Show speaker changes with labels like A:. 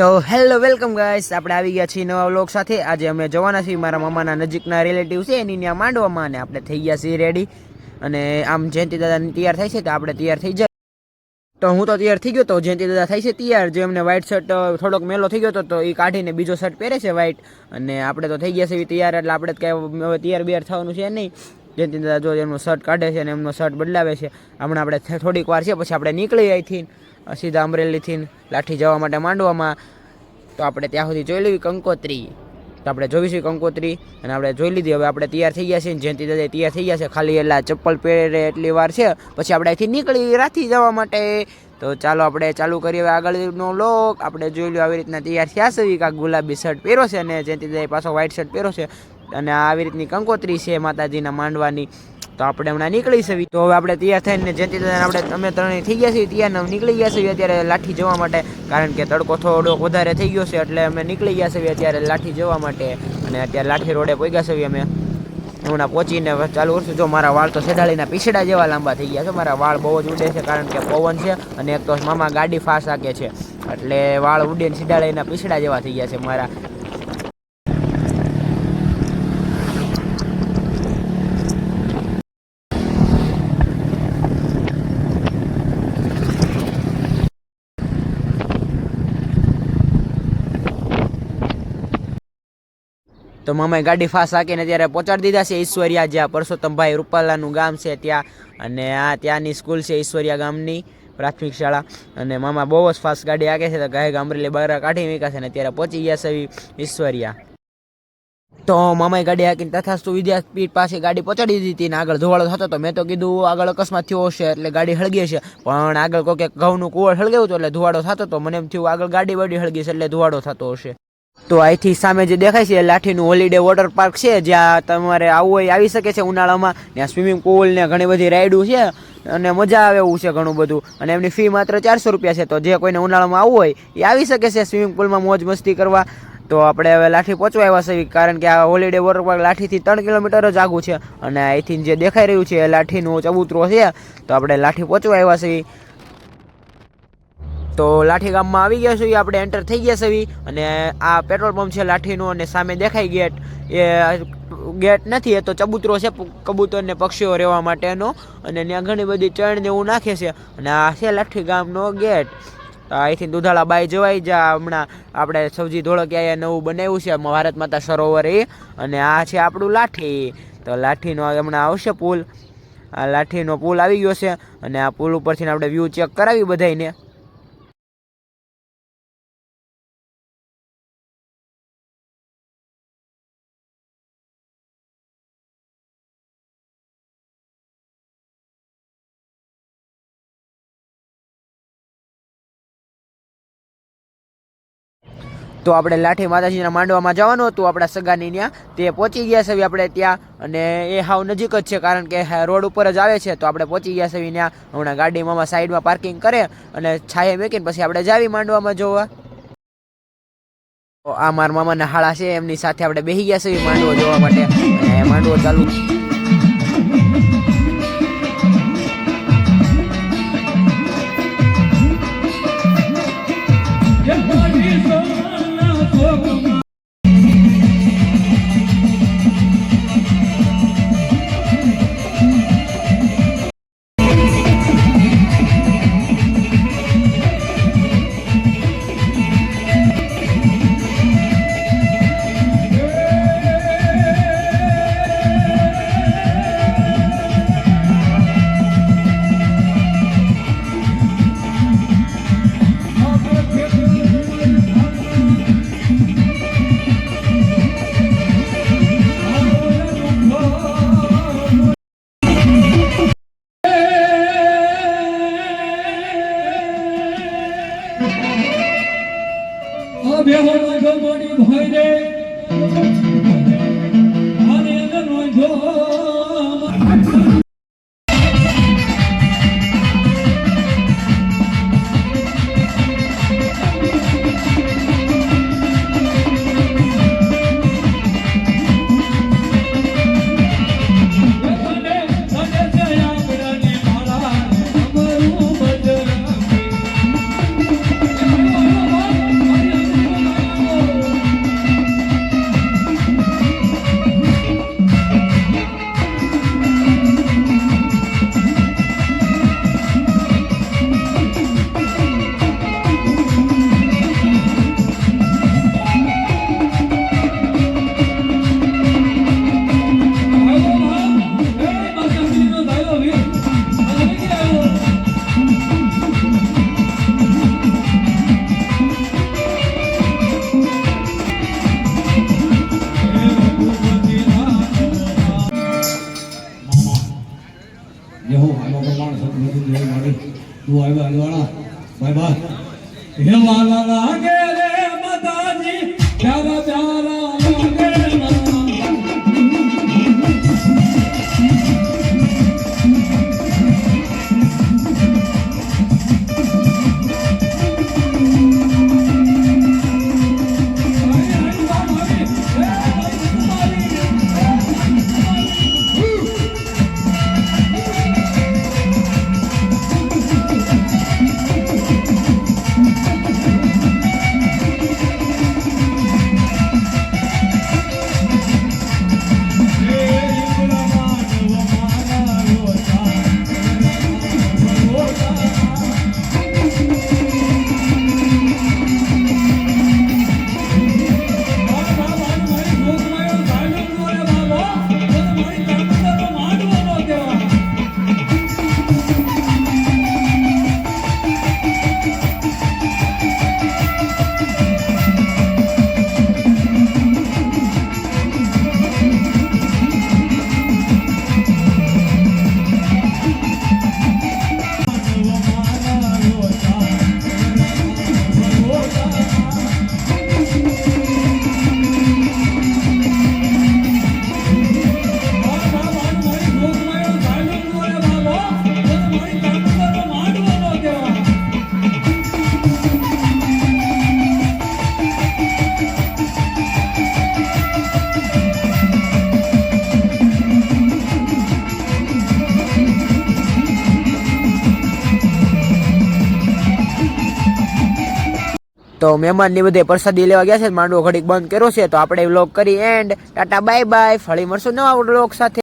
A: તો hello welcome guys આપણે આવી ગયા છીએ નવા વ્લોગ સાથે. આજે અમે જવાના છીએ મારા મામાના નજીકના રિલેટિવ છે, એની ત્યાં માંડવામાં અને આપણે થઈ ગયા છીએ રેડી અને આમ જયંતિ દાદાની તૈયાર થાય છે તો આપણે તૈયાર થઈ જાય. તો હું તો તૈયાર થઈ ગયો તો જયંતિ દાદા થાય છે તૈયાર. જે એમને વ્હાઇટ શર્ટ થોડોક મેલો થઈ ગયો હતો તો એ કાઢીને બીજો શર્ટ પહેરે છે વ્હાઇટ અને આપણે તો થઈ ગયા છે તૈયાર, એટલે આપણે કાંઈ હવે તૈયાર બિયાર થવાનું છે નહીં. જયંતિ દાદા જો એમનો શર્ટ કાઢે છે અને એમનો શર્ટ બદલાવે છે. હમણાં આપણે થોડીક વાર છે, પછી આપણે નીકળી અહીંથી સીધા અમરેલીથી લાઠી જવા માટે માંડવામાં. તો આપણે ત્યાં સુધી જોઈ લેવી કંકોત્રી. તો આપણે જોઈશું કંકોત્રી અને આપણે જોઈ લીધી. હવે આપણે તૈયાર થઈ ગયા છીએ જયંતિ દાદા તૈયાર થઈ ગયા છે. ખાલી એટલા ચપ્પલ પહેરે એટલી વાર છે. પછી આપણે અહીંથી નીકળી રાથી જવા માટે. તો ચાલો આપણે ચાલુ કરીએ હવે આગળનો લોક. આપણે જોઈ લો આવી રીતના તૈયાર થયા છે. કાંક ગુલાબી શર્ટ પહેરો છે અને દાદાએ પાછો વ્હાઈટ શર્ટ પહેરો છે. અને આવી રીતની કંકોત્રી છે માતાજીના માંડવાની. તો આપણે હમણાં નીકળી છે તો હવે આપણે તૈયાર થઈને જેથી આપણે અમે ત્રણેય થઈ ગયા છીએ, તૈયાર ને નીકળી ગયા છીએ અત્યારે લાઠી જવા માટે, કારણ કે તડકો થોડો વધારે થઈ ગયો છે એટલે અમે નીકળી ગયા છીએ અત્યારે લાઠી જવા માટે. અને અત્યારે લાઠી રોડે પહોંચ્યા છીએ અમે. હમણાં પહોંચીને ચાલુ કરશું. જો મારા વાળ તો સેડાળીના પીછડા જેવા લાંબા થઈ ગયા છે. મારા વાળ બહુ જ ઉડે છે, કારણ કે પવન છે અને એક તો મામા ગાડી ફાસ્ટ હાકે છે. એટલે વાળ ઉડે ને સીડાળીના પીછડા જેવા થઈ ગયા છે મારા. તો મામાએ ગાડી ફાસ્ટ હાકીને ત્યારે પહોંચાડી દીધા છે ઈશ્વરિયા, જ્યાં પરસોત્તમભાઈ રૂપાલાનું ગામ છે ત્યાં. અને આ ત્યાંની સ્કૂલ છે ઈશ્વરિયા ગામની પ્રાથમિક શાળા. અને મામા બહુ જ ફાસ્ટ ગાડી હાકે છે તો ગાય ગામરેલી બહાર કાઢી મૂક્યા છે ને ત્યારે પહોંચી ગયા છે ઈશ્વરિયા. તો મામાએ ગાડી હાકીને તથાસ્તુ વિદ્યાપીઠ પાસે ગાડી પહોંચાડી દીધી ને આગળ ધોવાળો થતો તો મેં તો કીધું આગળ અકસ્માત થયો હશે એટલે ગાડી હળગી છે પણ આગળ કોકે ઘઉંનું કુવળ હળગાવ્યું હતું એટલે ધુવાડો થતો તો મને એમ થયું, આગળ ગાડી બાડી હળગી છે એટલે ધુવાડો થતો હશે. તો અહીંથી સામે જે દેખાય છે લાઠીનું હોલિડે વોટર પાર્ક છે, જ્યાં તમારે આવવું હોય આવી શકે છે ઉનાળામાં. ત્યાં સ્વિમિંગ પુલ ને ઘણી બધી રાઈડું છે, અને મજા આવે એવું છે ઘણું બધું. અને એમની ફી માત્ર ચારસો રૂપિયા છે, તો જે કોઈને ઉનાળામાં આવવું હોય એ આવી શકે છે સ્વિમિંગ પુલમાં મોજ મસ્તી કરવા. તો આપણે હવે લાઠી પહોંચવા આવ્યા છે કારણ કે આ હોલિડે વોટર પાર્ક લાઠીથી ત્રણ કિલોમીટર જ આગું છે. અને અહીંથી જે દેખાઈ રહ્યું છે એ લાઠીનું ચબૂતરો છે, તો આપણે લાઠી પહોંચવા આવ્યા છીએ. તો લાઠી ગામમાં આવી ગયા છીએ, આપણે એન્ટર થઈ ગયા છીએ. અને આ પેટ્રોલ પંપ છે લાઠીનું અને સામે દેખાય ગેટ. એ ગેટ નથી, એ તો ચબૂતરો છે કબૂતરને પક્ષીઓ રહેવા માટેનો. અને ત્યાં ઘણી બધી ચણ ને એવું નાખે છે. અને આ છે લાઠી ગામનો ગેટ. અહીંથી દુધાળા બાઈ જવાય જા હમણાં આપણે સૌજી ધોળકિયાએ નવું બનાવ્યું છે ભારત માતા સરોવર એ. અને આ છે આપણું લાઠી. તો લાઠીનો હમણાં આવશે પુલ. આ લાઠીનો પુલ આવી ગયો છે. અને આ પુલ ઉપરથી આપણે વ્યૂ ચેક કરાવી બધાયને. તો આપણે લાઠી માતાજીના માંડવામાં જવાનું હતું, આપણા સગાની ત્યાં. તે પહોંચી ગયા છે આપણે ત્યાં. અને એ હાવ નજીક જ છે, કારણ કે રોડ ઉપર જ આવે છે. તો આપણે પહોંચી ગયા છે ત્યાં. હમણાં ગાડી મામા સાઈડમાં પાર્કિંગ કરે અને છાયે મૂકીને પછી આપણે જાવી માંડવામાં જોવા. આ મારા મામાના હાળા છે, એમની સાથે આપણે બેસી ગયા છે માંડવો જોવા માટે. માંડવો ચાલુ
B: તું આવ્યા વાળા બાય બાય હે વાલા લાગે રે
A: તો મહેમાનની બધે પ્રસાદી લેવા ગયા છે, માંડવો ઘડીક બંધ કર્યો છે, તો આપણે વ્લોગ કરી એન્ડ ટાટા બાય બાય ફળી મળશું નવા વ્લોગ સાથે.